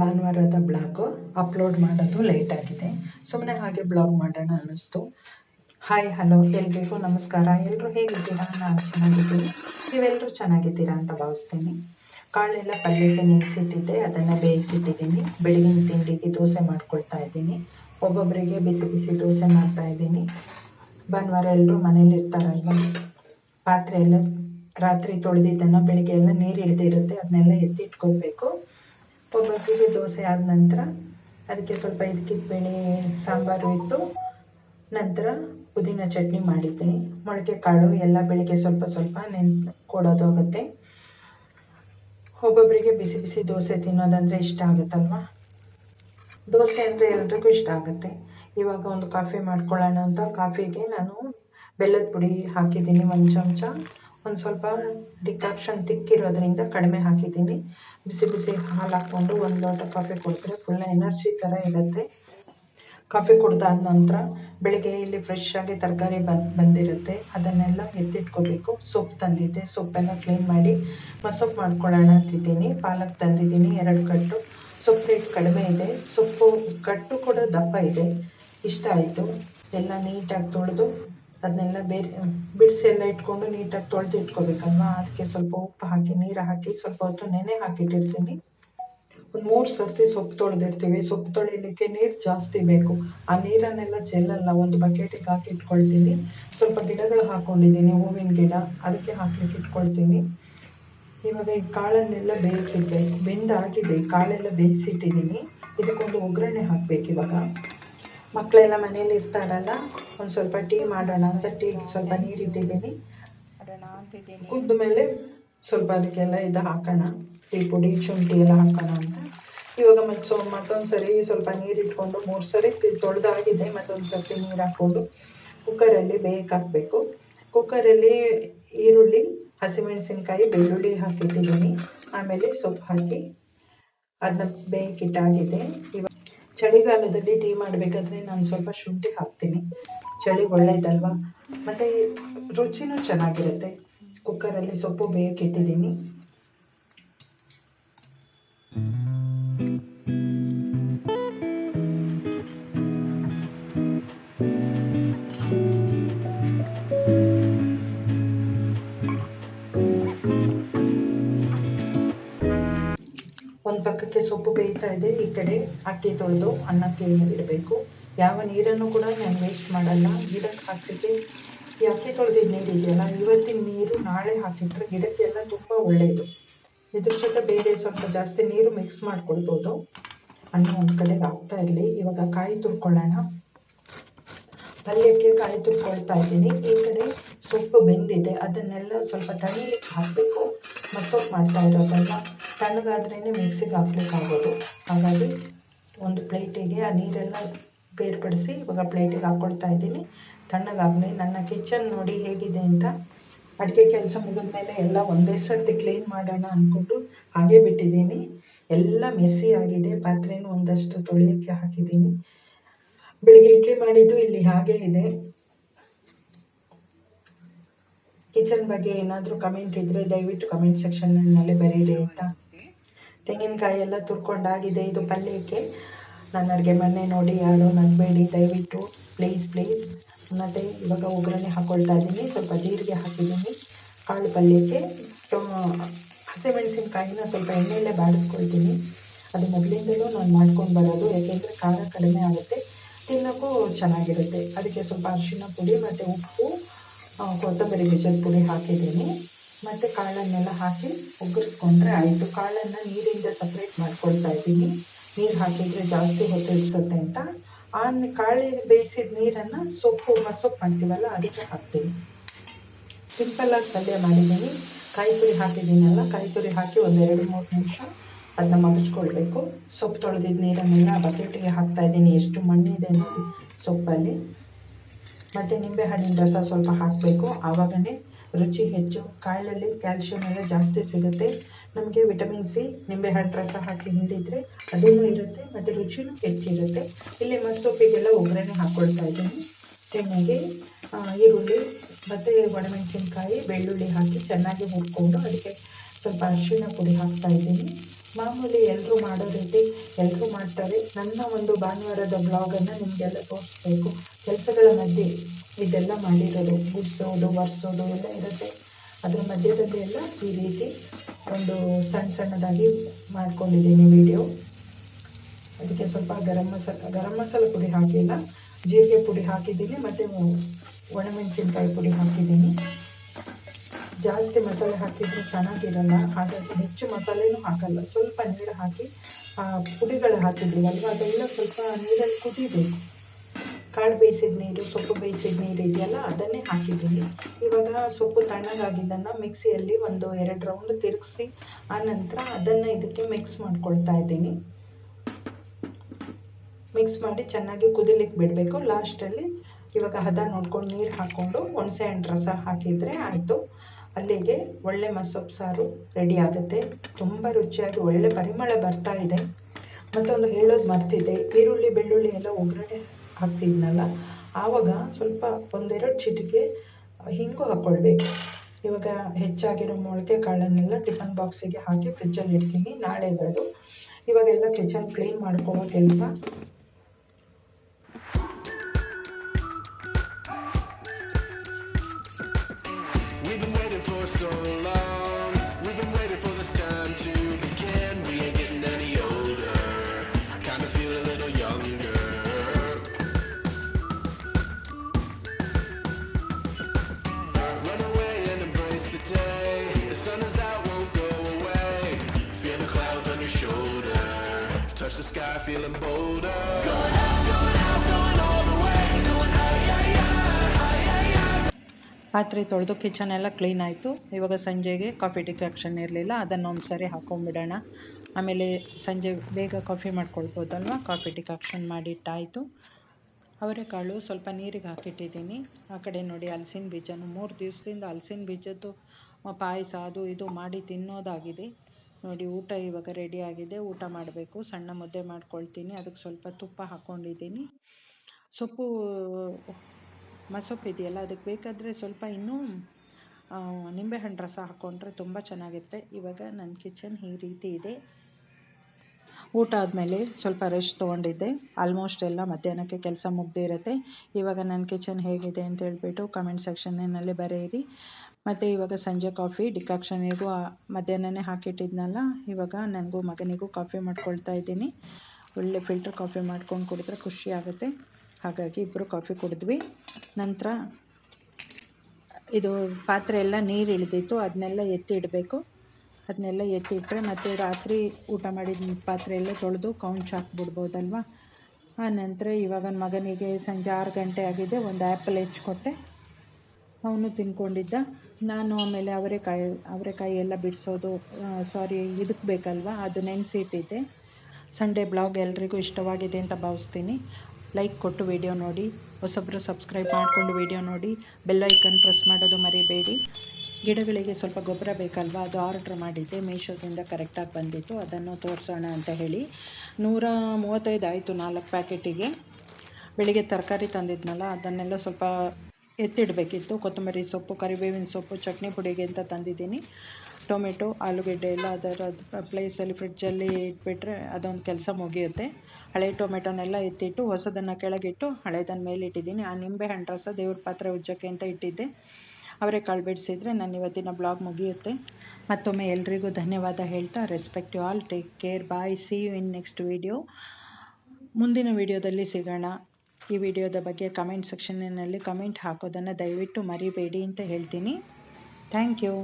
ಭಾನುವಾರದ blog upload ಮಾಡೋದು late ಆಗಿದೆ. ಸುಮ್ಮನೆ ಹಾಗೆ ಬ್ಲಾಗ್ ಮಾಡೋಣ ಅನ್ನಿಸ್ತು. ಹಾಯ್ ಹಲೋ ಎಲ್ರಿಗೂ ನಮಸ್ಕಾರ. ಎಲ್ಲರೂ ಹೇಗಿದ್ದೀರಾ? ನಾನು ಚೆನ್ನಾಗಿದ್ದೀನಿ. ನೀವೆಲ್ಲರೂ ಚೆನ್ನಾಗಿದ್ದೀರಾ ಅಂತ ಭಾವಿಸ್ತೀನಿ. ಕಾಳೆಲ್ಲ ಪಲ್ಯಕ್ಕೆ ನೆನೆಸಿಟ್ಟಿದ್ದೆ, ಅದನ್ನು ಬೇಯಿಸಿಟ್ಟಿದ್ದೀನಿ. ಬೆಳಗಿನ ತಿಂಡಿಗೆ ದೋಸೆ ಮಾಡ್ಕೊಳ್ತಾ ಇದ್ದೀನಿ. ಒಬ್ಬೊಬ್ಬರಿಗೆ ಬಿಸಿ ಬಿಸಿ ದೋಸೆ ಮಾಡ್ತಾ ಇದ್ದೀನಿ. ಭಾನುವಾರ ಎಲ್ಲರೂ ಮನೇಲಿರ್ತಾರಲ್ವ? ಪಾತ್ರೆ ಎಲ್ಲ ರಾತ್ರಿ ತೊಳೆದಿದ್ದನ್ನು ಬೆಳಿಗ್ಗೆ ಎಲ್ಲ ನೀರು ಇಳಿದಿರುತ್ತೆ ಅದನ್ನೆಲ್ಲ ಎತ್ತಿಟ್ಕೋಬೇಕು. ಒಬ್ಬೊಬ್ಬರಿಗೆ ದೋಸೆ ಆದ ನಂತರ ಅದಕ್ಕೆ ಸ್ವಲ್ಪ ಇದಕ್ಕಿದ ಬೇಳೆ, ಸಾಂಬಾರು ಇತ್ತು ನಂತರ ಪುದೀನ ಚಟ್ನಿ ಮಾಡಿದ್ದೆ. ಮೊಳಕೆ ಕಾಳು ಎಲ್ಲ ಬೆಳಿಗ್ಗೆ ಸ್ವಲ್ಪ ಸ್ವಲ್ಪ ನೆನೆಸ್ ಕೊಡೋದೋಗುತ್ತೆ ಒಬ್ಬೊಬ್ಬರಿಗೆ ಬಿಸಿ ಬಿಸಿ ದೋಸೆ ತಿನ್ನೋದಂದರೆ ಇಷ್ಟ ಆಗುತ್ತಲ್ವ? ದೋಸೆ ಅಂದರೆ ಎಲ್ರಿಗೂ ಇಷ್ಟ ಆಗುತ್ತೆ. ಇವಾಗ ಒಂದು ಕಾಫಿ ಮಾಡ್ಕೊಳ್ಳೋಣ ಅಂತ ಕಾಫಿಗೆ ನಾನು ಬೆಲ್ಲದ ಪುಡಿ ಹಾಕಿದ್ದೀನಿ, ಒಂದು ಚಮಚ. ಒಂದು ಸ್ವಲ್ಪ ಡಿಕಾಕ್ಷನ್ ತಿಕ್ಕಿರೋದ್ರಿಂದ ಕಡಿಮೆ ಹಾಕಿದ್ದೀನಿ. ಬಿಸಿ ಬಿಸಿ ಹಾಲು ಹಾಕ್ಕೊಂಡು ಒಂದು ಲೋಟ ಕಾಫಿ ಕುಡಿದ್ರೆ ಫುಲ್ ಎನರ್ಜಿ ಥರ ಇರುತ್ತೆ. ಕಾಫಿ ಕುಡ್ದಾದ ನಂತರ ಬೆಳಿಗ್ಗೆ ಇಲ್ಲಿ ಫ್ರೆಶ್ ಆಗಿ ತರಕಾರಿ ಬಂದು, ಬಂದಿರುತ್ತೆ. ಅದನ್ನೆಲ್ಲ ಎತ್ತಿಟ್ಕೋಬೇಕು. ಸೊಪ್ಪು ತಂದಿದ್ದೆ. ಸೊಪ್ಪೆಲ್ಲ ಕ್ಲೀನ್ ಮಾಡಿ ಮಸೊಪ್ಪು ಮಾಡ್ಕೊಳ್ಳೋಣ ಅಂತಿದ್ದೀನಿ. ಪಾಲಕ್ ತಂದಿದ್ದೀನಿ. ಎರಡು ಕಟ್ಟು. ಸೊಪ್ಪು ರೇಟ್ ಕಡಿಮೆ ಇದೆ. ಸೊಪ್ಪು ಕಟ್ಟು ಕೂಡ ದಪ್ಪ ಇದೆ. ಇಷ್ಟ ಆಯಿತು. ಎಲ್ಲ ನೀಟಾಗಿ ತೊಳೆದು ಅದನ್ನೆಲ್ಲ ಬೇರೆ ಬಿಡಿಸಿ ಎಲ್ಲ ಇಟ್ಕೊಂಡು ನೀಟಾಗಿ ತೊಳೆದು ಇಟ್ಕೋಬೇಕಲ್ವ? ಅದಕ್ಕೆ ಸ್ವಲ್ಪ ಉಪ್ಪು ಹಾಕಿ, ನೀರು ಹಾಕಿ, ಸ್ವಲ್ಪ ಹೊತ್ತು ನೆನೆ ಹಾಕಿಟ್ಟಿರ್ತೀನಿ. ಒಂದು ಮೂರು ಸರ್ತಿ ಸೊಪ್ಪು ತೊಳೆದಿರ್ತೀವಿ. ಸೊಪ್ಪು ತೊಳಿಲಿಕ್ಕೆ ನೀರು ಜಾಸ್ತಿ ಬೇಕು. ಆ ನೀರನ್ನೆಲ್ಲ ಚೆಲ್ಲಲ್ಲ ಒಂದು ಬಕೆಟಿಗೆ ಹಾಕಿ ಇಟ್ಕೊಳ್ತೀನಿ. ಸ್ವಲ್ಪ ಗಿಡಗಳು ಹಾಕ್ಕೊಂಡಿದ್ದೀನಿ ಹೂವಿನ ಗಿಡ. ಅದಕ್ಕೆ ಹಾಕ್ಲಿಕ್ಕೆ ಇಟ್ಕೊಳ್ತೀನಿ. ಇವಾಗ ಈ ಕಾಳನ್ನೆಲ್ಲ ಬೇಯಿಸಿದ್ದೆ. ಬೆಂದಾಗಿದೆ. ಕಾಳೆಲ್ಲ ಬೇಯಿಸಿಟ್ಟಿದ್ದೀನಿ. ಇದಕ್ಕೊಂದು ಒಗ್ಗರಣೆ ಹಾಕ್ಬೇಕು ಇವಾಗ. ಮಕ್ಕಳೆಲ್ಲ ಮನೇಲಿ ಇರ್ತಾರಲ್ಲ ಒಂದು ಸ್ವಲ್ಪ ಟೀ ಮಾಡೋಣ ಅಂತ ಟೀ ಸ್ವಲ್ಪ ನೀರು ಇಟ್ಟಿದ್ದೀನಿ. ಮಾಡೋಣ ಅಂತಿದ್ದೀನಿ. ಕುದ್ದ ಮೇಲೆ ಸ್ವಲ್ಪ ಅದಕ್ಕೆಲ್ಲ ಇದು ಹಾಕೋಣ ಟೀ ಪುಡಿ ಶುಂಠಿ ಎಲ್ಲ ಹಾಕೋಣ ಅಂತ. ಇವಾಗ ಮತ್ತೆ ಸೊ ಮತ್ತೊಂದು ಸರಿ ಸ್ವಲ್ಪ ನೀರು ಇಟ್ಕೊಂಡು ಮೂರು ಸರಿ ತೊಳೆದಾಗಿದೆ ಮತ್ತೊಂದು ಸರ್ತಿ ನೀರು ಹಾಕ್ಕೊಂಡು ಕುಕ್ಕರಲ್ಲಿ ಹಾಕಬೇಕು. ಕುಕ್ಕರಲ್ಲಿ ಈರುಳ್ಳಿ ಹಸಿಮೆಣಸಿನ್ಕಾಯಿ ಬೆಳ್ಳುಳ್ಳಿ ಹಾಕಿಟ್ಟಿದ್ದೀನಿ. ಆಮೇಲೆ ಸೊಪ್ಪು ಹಾಕಿ ಅದನ್ನ ಬೇಯಕ್ಕಿಟ್ಟಾಗಿದೆ ಇವಾಗ ಚಳಿಗಾಲದಲ್ಲಿ ಟೀ ಮಾಡಬೇಕಾದ್ರೆ ನಾನು ಸ್ವಲ್ಪ ಶುಂಠಿ ಹಾಕ್ತೀನಿ. ಚಳಿ ಒಳ್ಳೇದಲ್ವಾ? ಮತ್ತು ರುಚಿನೂ ಚೆನ್ನಾಗಿರುತ್ತೆ. ಕುಕ್ಕರಲ್ಲಿ ಸೊಪ್ಪು ಬೇಯಕ್ಕಿಟ್ಟಿದ್ದೀನಿ ಒಂದು ಪಕ್ಕಕ್ಕೆ ಸೊಪ್ಪು ಬೇಯ್ತಾ ಇದೆ, ಈ ಕಡೆ ಅಕ್ಕಿ ತೊಳೆದು ಅನ್ನಕ್ಕೆ ಇಡಬೇಕು. ಯಾವ ನೀರನ್ನು ಕೂಡ ನಾನು ವೇಸ್ಟ್ ಮಾಡಲ್ಲ. ಗಿಡಕ್ಕೆ ಹಾಕಲಿಕ್ಕೆ ಈ ಅಕ್ಕಿ ತೊಳೆದಿದ್ದ ನೀರು ಇದೆಯಲ್ಲ, ಇವತ್ತಿನ ನೀರು ನಾಳೆ ಹಾಕಿಟ್ರೆ ಗಿಡಕ್ಕೆಲ್ಲ ತುಂಬ ಒಳ್ಳೆಯದು ಇದ್ರ ಜೊತೆ ಬೇರೆ ಸ್ವಲ್ಪ ಜಾಸ್ತಿ ನೀರು ಮಿಕ್ಸ್ ಮಾಡ್ಕೊಳ್ಬೋದು. ಅನ್ನ ಒಂದು ಕಡೆಗೆ ಹಾಕ್ತಾ ಇರಲಿ. ಇವಾಗ ಕಾಯಿ ತುರ್ಕೊಳ್ಳೋಣ. ಪಲ್ಯಕ್ಕೆ ಕಾಯಿ ತುರ್ಕೊಳ್ತಾ ಇದ್ದೀನಿ. ಈ ಕಡೆ ಸೊಪ್ಪು ಬೆಂದಿದೆ. ಅದನ್ನೆಲ್ಲ ಸ್ವಲ್ಪ ತಣಿಲಿಕ್ಕೆ ಹಾಕಬೇಕು. ಮಸೊಪ್ಪು ಮಾಡ್ತಾ ಇರೋದಲ್ಲ. ತಣ್ಣಗಾದ್ರೇ ಮಿಕ್ಸಿಗೆ ಹಾಕ್ಲಿಕ್ಕೆ ಆಗೋದು ಹಾಗಾಗಿ ಒಂದು ಪ್ಲೇಟಿಗೆ ಆ ನೀರೆಲ್ಲ ಬೇರ್ಪಡಿಸಿ ಇವಾಗ ಪ್ಲೇಟಿಗೆ ಹಾಕ್ಕೊಳ್ತಾ ಇದ್ದೀನಿ. ತಣ್ಣಗಾಗಲಿ. ನನ್ನ ಕಿಚನ್ ನೋಡಿ ಹೇಗಿದೆ ಅಂತ. ಅಡುಗೆ ಕೆಲಸ ಮುಗಿದ ಮೇಲೆ ಎಲ್ಲ ಒಂದೇ ಸರ್ತಿ ಕ್ಲೀನ್ ಮಾಡೋಣ ಅಂದ್ಕೊಂಡು ಹಾಗೆ ಬಿಟ್ಟಿದ್ದೀನಿ. ಎಲ್ಲ ಮೆಸ್ಸಿ ಆಗಿದೆ. ಪಾತ್ರೆನೂ ಒಂದಷ್ಟು ತೊಳೆಯೋಕ್ಕೆ ಹಾಕಿದ್ದೀನಿ. ಬೆಳಿಗ್ಗೆ ಇಡ್ಲಿ ಮಾಡಿದ್ದು ಇಲ್ಲಿ ಹಾಗೆ ಇದೆ. ಕಿಚನ್ ಬಗ್ಗೆ ಏನಾದರೂ ಕಮೆಂಟ್ ಇದ್ದರೆ ದಯವಿಟ್ಟು ಕಮೆಂಟ್ ಸೆಕ್ಷನ್ನಲ್ಲಿ ಬರೀರಿ ಅಂತ ತೆಂಗಿನಕಾಯಿ ಎಲ್ಲ ತುರ್ಕೊಂಡಾಗಿದೆ. ಇದು ಪಲ್ಯಕ್ಕೆ. ನಾನು ಅಡುಗೆ ಮನೆ ನೋಡಿ, ಯಾರು ನಗಬೇಡಿ ದಯವಿಟ್ಟು ಪ್ಲೀಸ್ ಪ್ಲೀಸ್ ಮತ್ತು ಇವಾಗ ಒಗ್ಗರಣೆ ಹಾಕ್ಕೊಳ್ತಾ ಇದ್ದೀನಿ ಸ್ವಲ್ಪ ಜೀರಿಗೆ ಹಾಕಿದ್ದೀನಿ. ಕಾಳು ಪಲ್ಯಕ್ಕೆ. ಹಸಿಮೆಣಸಿನಕಾಯಿನ ಸ್ವಲ್ಪ ಎಣ್ಣೆಯಲ್ಲೇ ಬಾಡಿಸ್ಕೊಳ್ತೀನಿ. ಅದು ಮೊದಲಿಂದಲೂ ನಾನು ಮಾಡ್ಕೊಂಡು ಬರೋದು. ಯಾಕೆಂದರೆ ಖಾರ ಕಡಿಮೆ ಆಗುತ್ತೆ. ತಿನ್ನೋಕ್ಕೂ ಚೆನ್ನಾಗಿರುತ್ತೆ. ಅದಕ್ಕೆ ಸ್ವಲ್ಪ ಅರಿಶಿನ ಪುಡಿ ಮತ್ತು ಉಪ್ಪು ಕೊತ್ತಂಬರಿ ಬೀಜದ ಪುಡಿ ಹಾಕಿದ್ದೀನಿ. ಮತ್ತು ಕಾಳನ್ನೆಲ್ಲ ಹಾಕಿ ಒಗ್ಗರಿಸ್ಕೊಂಡ್ರೆ ಆಯಿತು. ಕಾಳನ್ನು ನೀರಿಂದ ಸಪ್ರೇಟ್ ಮಾಡ್ಕೊಳ್ತಾ ಇದ್ದೀನಿ. ನೀರು ಹಾಕಿದರೆ ಜಾಸ್ತಿ ಹೊತ್ತು ಇಡಿಸುತ್ತೆ ಅಂತ. ಆ ಕಾಳಿ ಬೇಯಿಸಿದ ನೀರನ್ನು ಸೊಪ್ಪು, ಮಸೊಪ್ಪು ಅಂತೀವಲ್ಲ ಅದಕ್ಕೆ ಹಾಕ್ತೀನಿ. ಸಿಂಪಲ್ಲಾಗಿ ಪಲ್ಯ ಮಾಡಿದ್ದೀನಿ. ಕಾಯಿ ತುರಿ ಹಾಕಿದ್ದೀನಲ್ಲ ಕಾಯಿ ತುರಿ ಹಾಕಿ ಒಂದು ಎರಡು, ಮೂರು ನಿಮಿಷ ಅದನ್ನ ಮಗಚ್ಕೊಳ್ಬೇಕು ಸೊಪ್ಪು ತೊಳೆದಿದ್ದ ನೀರನ್ನೆಲ್ಲ ಬಕೆಟಿಗೆ ಹಾಕ್ತಾ ಇದ್ದೀನಿ. ಎಷ್ಟು ಮಣ್ಣಿದೆ ನೋಡಿ ಸೊಪ್ಪಲ್ಲಿ. ಮತ್ತು ನಿಂಬೆಹಣ್ಣಿನ ರಸ ಸ್ವಲ್ಪ ಹಾಕಬೇಕು. ಆವಾಗನೇ ರುಚಿ ಹೆಚ್ಚು ಕಾಳಲ್ಲಿ ಕ್ಯಾಲ್ಶಿಯಂ ಎಲ್ಲ ಜಾಸ್ತಿ ಸಿಗುತ್ತೆ. ನಮಗೆ ವಿಟಮಿನ್ ಸಿ ನಿಂಬೆಹಣ್ಣು ರಸ ಹಾಕಿ ಹಿಂಡಿದರೆ ಅದೇನು ಇರುತ್ತೆ, ಮತ್ತು ರುಚಿನೂ ಹೆಚ್ಚಿರುತ್ತೆ ಇಲ್ಲಿ ಮಸ್ತೊಪ್ಪಿಗೆಲ್ಲ ಒಗ್ಗರಣೆ ಹಾಕ್ಕೊಳ್ತಾ ಇದ್ದೀನಿ. ಚೆನ್ನಾಗಿ ಈರುಳ್ಳಿ, ಮತ್ತು ಒಣಮೆಣಸಿನ್ಕಾಯಿ, ಬೆಳ್ಳುಳ್ಳಿ ಹಾಕಿ ಚೆನ್ನಾಗಿ ಹುರ್ಕೊಂಡು ಅದಕ್ಕೆ ಸ್ವಲ್ಪ ಅರಿಶಿಣ ಪುಡಿ ಹಾಕ್ತಾ ಇದ್ದೀನಿ. ಮಾಮೂಲಿ ಎಲ್ಲರೂ ಮಾಡೋ ರೀತಿ ಎಲ್ಲರೂ ಮಾಡ್ತಾರೆ. ನನ್ನ ಒಂದು ಭಾನುವಾರದ ಬ್ಲಾಗನ್ನು ನಿಮಗೆಲ್ಲ ತೋರಿಸ್ಬೇಕು. ಕೆಲಸಗಳ ಮಧ್ಯೆ ಇದೆಲ್ಲ ಮಾಡಿರೋದು ಗುಡಿಸೋದು ಒರೆಸೋದು ಎಲ್ಲ ಇರುತ್ತೆ. ಅದರ ಮಧ್ಯದಲ್ಲಿ ಎಲ್ಲ ಈ ರೀತಿ ಒಂದು ಸಣ್ಣ ಸಣ್ಣದಾಗಿ ಮಾಡ್ಕೊಂಡಿದ್ದೀನಿ ವಿಡಿಯೋ ಅದಕ್ಕೆ ಸ್ವಲ್ಪ ಗರಂ ಮಸಾಲ ಗರಂ ಮಸಾಲ ಪುಡಿ ಹಾಕಿಲ್ಲ. ಜೀರಿಗೆ ಪುಡಿ ಹಾಕಿದ್ದೀನಿ, ಮತ್ತು ಒಣಮೆಣಸಿನ್ಕಾಯಿ ಪುಡಿ ಹಾಕಿದ್ದೀನಿ. ಜಾಸ್ತಿ ಮಸಾಲೆ ಹಾಕಿದರೆ ಚೆನ್ನಾಗಿರಲ್ಲ, ಹಾಗಾಗಿ ಹೆಚ್ಚು ಮಸಾಲೆನೂ ಹಾಕಲ್ಲ. ಸ್ವಲ್ಪ ನೀರು ಹಾಕಿ ಪುಡಿಗಳು ಅಲ್ವಾ ಅದೆಲ್ಲ ಸ್ವಲ್ಪ ನೀರಲ್ಲಿ ಕುದಿಬೇಕು. ಕಾಳು ಬೇಯಿಸಿದ ನೀರು, ಸೊಪ್ಪು ಬೇಯಿಸಿದ ನೀರು ಇದೆಯಲ್ಲ, ಅದನ್ನೇ ಹಾಕಿದ್ದೀನಿ. ಇವಾಗ ಸೊಪ್ಪು ತಣ್ಣಗಾಗಿದ್ದನ್ನು ಮಿಕ್ಸಿಯಲ್ಲಿ ಒಂದು ಎರಡು ರೌಂಡ್ ತಿರುಗಿಸಿ, ಆನಂತರ ಅದನ್ನು ಇದಕ್ಕೆ ಮಿಕ್ಸ್ ಮಾಡ್ಕೊಳ್ತಾ ಇದ್ದೀನಿ. ಮಿಕ್ಸ್ ಮಾಡಿ ಚೆನ್ನಾಗಿ ಕುದಿಲಿಕ್ಕೆ ಬಿಡಬೇಕು. ಲಾಸ್ಟಲ್ಲಿ ಇವಾಗ ಹದ ನೋಡ್ಕೊಂಡು ನೀರು ಹಾಕ್ಕೊಂಡು ಹುಣಸೆ ಹಣ್ಣು ರಸ ಹಾಕಿದರೆ ಆಯಿತು. ಅಲ್ಲಿಗೆ ಒಳ್ಳೆ ಮಸೊಪ್ಪು ಸಾರು ರೆಡಿ ಆಗುತ್ತೆ. ತುಂಬ ರುಚಿಯಾಗಿ ಒಳ್ಳೆ ಪರಿಮಳ ಬರ್ತಾ ಇದೆ. ಮತ್ತೊಂದು ಹೇಳೋದು ಮರ್ತಿದೆ ಈರುಳ್ಳಿ, ಬೆಳ್ಳುಳ್ಳಿ ಎಲ್ಲ ಒಗ್ಗರಣೆ ಹಾಕ್ತಿದ್ನಲ್ಲ ಆವಾಗ ಸ್ವಲ್ಪ ಒಂದೆರಡು ಚಿಟಿಕೆ ಹಿಂಗು ಹಾಕ್ಕೊಳ್ಬೇಕು ಇವಾಗ ಹೆಚ್ಚಾಗಿರೋ ಮೊಳಕೆ ಕಾಳನ್ನೆಲ್ಲ ಟಿಫನ್ ಬಾಕ್ಸಿಗೆ ಹಾಕಿ ಫ್ರಿಜ್ಜಲ್ಲಿ ಇಡ್ತೀನಿ. ನಾಳೆಗಳು ಇವಾಗೆಲ್ಲ ಕಿಚನ್ ಕ್ಲೀನ್ ಮಾಡ್ಕೊಳ್ಳೋ ಕೆಲಸ. So sky, feeling bolder. Going out, going out, going all the way. Going ಪಾತ್ರೆ ತೊಳೆದು ಕಿಚನ್ ಎಲ್ಲ ಕ್ಲೀನ್ ಆಯಿತು. ಇವಾಗ ಸಂಜೆಗೆ ಕಾಫಿ ಡಿಕಾಕ್ಷನ್ ಇರಲಿಲ್ಲ ಅದನ್ನು ಒಂದು ಸರಿ ಹಾಕೊಂಡ್ಬಿಡೋಣ. ಆಮೇಲೆ ಸಂಜೆ ಬೇಗ ಕಾಫಿ ಮಾಡ್ಕೊಳ್ಬೋದಲ್ವ? ಕಾಫಿ ಡಿಕಾಕ್ಷನ್ ಮಾಡಿಟ್ಟಾಯಿತು. ಅವರೆಕಾಳು ಸ್ವಲ್ಪ ನೀರಿಗೆ ಹಾಕಿಟ್ಟಿದ್ದೀನಿ. ಆ ಕಡೆ ನೋಡಿ ಹಲಸಿನ ಬೀಜನು ಮೂರು ದಿವಸದಿಂದ ಹಲಸಿನ ಬೀಜದ್ದು ಪಾಯಸ ಅದು ಇದು ಮಾಡಿ ತಿನ್ನೋದಾಗಿದೆ. ನೋಡಿ ಊಟ ಇವಾಗ ರೆಡಿ ಆಗಿದೆ. ಊಟ ಮಾಡಬೇಕು. ಸಣ್ಣ ಮುದ್ದೆ ಮಾಡ್ಕೊಳ್ತೀನಿ. ಅದಕ್ಕೆ ಸ್ವಲ್ಪ ತುಪ್ಪ ಹಾಕ್ಕೊಂಡಿದ್ದೀನಿ ಸೊಪ್ಪು ಮಸೊಪ್ಪು ಇದೆಯಲ್ಲ, ಅದಕ್ಕೆ ಬೇಕಾದರೆ ಸ್ವಲ್ಪ ಇನ್ನೂ ನಿಂಬೆಹಣ್ಣು ರಸ ಹಾಕ್ಕೊಂಡ್ರೆ ತುಂಬ ಚೆನ್ನಾಗಿರುತ್ತೆ. ಇವಾಗ ನನ್ನ ಕಿಚನ್ ಈ ರೀತಿ ಇದೆ. ಊಟ ಆದಮೇಲೆ ಸ್ವಲ್ಪ ರೆಸ್ಟ್ ತೊಗೊಂಡಿದ್ದೆ. ಆಲ್ಮೋಸ್ಟ್ ಎಲ್ಲ ಮಧ್ಯಾಹ್ನಕ್ಕೆ ಕೆಲಸ ಮುಗ್ದಿರುತ್ತೆ. ಇವಾಗ ನನ್ನ ಕಿಚನ್ ಹೇಗಿದೆ ಅಂತ ಹೇಳಿಬಿಟ್ಟು ಕಮೆಂಟ್ ಸೆಕ್ಷನ್ನಲ್ಲಿ ಬರೆಯಿರಿ. ಮತ್ತು ಇವಾಗ ಸಂಜೆ ಕಾಫಿ ಡಿಕಾಕ್ಷನಿಗೂ ಮಧ್ಯಾಹ್ನನೇ ಹಾಕಿಟ್ಟಿದ್ನಲ್ಲ, ಇವಾಗ ನನಗೂ ಮಗನಿಗೂ ಕಾಫಿ ಮಾಡ್ಕೊಳ್ತಾ ಇದ್ದೀನಿ. ಒಳ್ಳೆ ಫಿಲ್ಟರ್ ಕಾಫಿ ಮಾಡ್ಕೊಂಡು ಕುಡಿದ್ರೆ ಖುಷಿ ಆಗುತ್ತೆ. ಹಾಗಾಗಿ ಇಬ್ಬರು ಕಾಫಿ ಕುಡಿದ್ವಿ. ನಂತರ ಇದು ಪಾತ್ರೆ ಎಲ್ಲ ನೀರು ಇಳಿದಿತ್ತು ಅದನ್ನೆಲ್ಲ ಎತ್ತಿ ಇಡಬೇಕು. ಅದನ್ನೆಲ್ಲ ಎತ್ತಿಟ್ಟರೆ ಮತ್ತು ರಾತ್ರಿ ಊಟ ಮಾಡಿದ ಪಾತ್ರೆ ಎಲ್ಲ ತೊಳೆದು ಕೌಂಚ್ ಹಾಕ್ಬಿಡ್ಬೋದಲ್ವ? ಆ ನಂತರ ಇವಾಗ ಮಗನಿಗೆ ಸಂಜೆ ಆರು ಗಂಟೆ ಆಗಿದೆ, ಒಂದು ಆ್ಯಪಲ್ ಹೆಚ್ಕೊಟ್ಟೆ. ಅವನು ತಿನ್ಕೊಂಡಿದ್ದ. ನಾನು ಆಮೇಲೆ ಅವರೆಕಾಯಿ ಅವರೆಕಾಯಿ ಎಲ್ಲ ಬಿಡಿಸೋದು ಸಾರಿ ಇದಕ್ಕೆ ಬೇಕಲ್ವ? ಅದು ನೆನೆಸಿಟ್ಟಿದ್ದೆ. ಸಂಡೇ ಬ್ಲಾಗ್ ಎಲ್ರಿಗೂ ಇಷ್ಟವಾಗಿದೆ ಅಂತ ಭಾವಿಸ್ತೀನಿ. ಲೈಕ್ ಕೊಟ್ಟು ವಿಡಿಯೋ ನೋಡಿ. ಹೊಸೊಬ್ಬರು ಸಬ್ಸ್ಕ್ರೈಬ್ ಮಾಡಿಕೊಂಡು ವಿಡಿಯೋ ನೋಡಿ. ಬೆಲ್ ಐಕನ್ ಪ್ರೆಸ್ ಮಾಡೋದು ಮರಿಬೇಡಿ. ಗಿಡಗಳಿಗೆ ಸ್ವಲ್ಪ ಗೊಬ್ಬರ ಬೇಕಲ್ವಾ? ಅದು ಆರ್ಡ್ರ್ ಮಾಡಿದ್ದೆ. ಮೀಶೋದಿಂದ ಕರೆಕ್ಟಾಗಿ ಬಂದಿತ್ತು. ಅದನ್ನು ತೋರಿಸೋಣ ಅಂತ ಹೇಳಿ. ನೂರ ಮೂವತ್ತೈದು ಆಯಿತು ನಾಲ್ಕು ಪ್ಯಾಕೆಟಿಗೆ ಬೆಳಿಗ್ಗೆ ತರಕಾರಿ ತಂದಿದ್ನಲ್ಲ, ಅದನ್ನೆಲ್ಲ ಸ್ವಲ್ಪ ಎತ್ತಿಡಬೇಕಿತ್ತು. ಕೊತ್ತಂಬರಿ ಸೊಪ್ಪು, ಕರಿಬೇವಿನ ಸೊಪ್ಪು, ಚಟ್ನಿ ಪುಡಿಗೆ ಅಂತ ತಂದಿದ್ದೀನಿ. ಟೊಮೆಟೊ, ಆಲೂಗಡ್ಡೆ ಎಲ್ಲ ಅದರ ಪ್ಲೇಸಲ್ಲಿ ಫ್ರಿಡ್ಜಲ್ಲಿ ಇಟ್ಬಿಟ್ರೆ ಅದೊಂದು ಕೆಲಸ ಮುಗಿಯುತ್ತೆ. ಹಳೆ ಟೊಮೆಟೊನೆಲ್ಲ ಎತ್ತಿಟ್ಟು ಹೊಸದನ್ನು ಕೆಳಗಿಟ್ಟು ಹಳೆದನ್ನು ಮೇಲೆ ಇಟ್ಟಿದ್ದೀನಿ. ಆ ನಿಂಬೆ ಹಣ್ಣು ರಸ ದೇವ್ರ ಪಾತ್ರೆ ಉಜ್ಜಕ್ಕೆ ಅಂತ ಇಟ್ಟಿದ್ದೆ. ಅವರೇ ಕಾಳು ಬಿಡಿಸಿದರೆ ನಾನು ಇವತ್ತಿನ ಬ್ಲಾಗ್ ಮುಗಿಯುತ್ತೆ. ಮತ್ತೊಮ್ಮೆ ಎಲ್ರಿಗೂ ಧನ್ಯವಾದ ಹೇಳ್ತಾ respect you all take care bye see you in next video ಮುಂದಿನ ವಿಡಿಯೋದಲ್ಲಿ ಸಿಗೋಣ. ಈ ವಿಡಿಯೋದ ಬಗ್ಗೆ ಕಮೆಂಟ್ ಸೆಕ್ಷನ್ನಲ್ಲಿ ಕಮೆಂಟ್ ಹಾಕೋದನ್ನು ದಯವಿಟ್ಟು ಮರಿಬೇಡಿ ಅಂತ ಹೇಳ್ತೀನಿ. Thank you.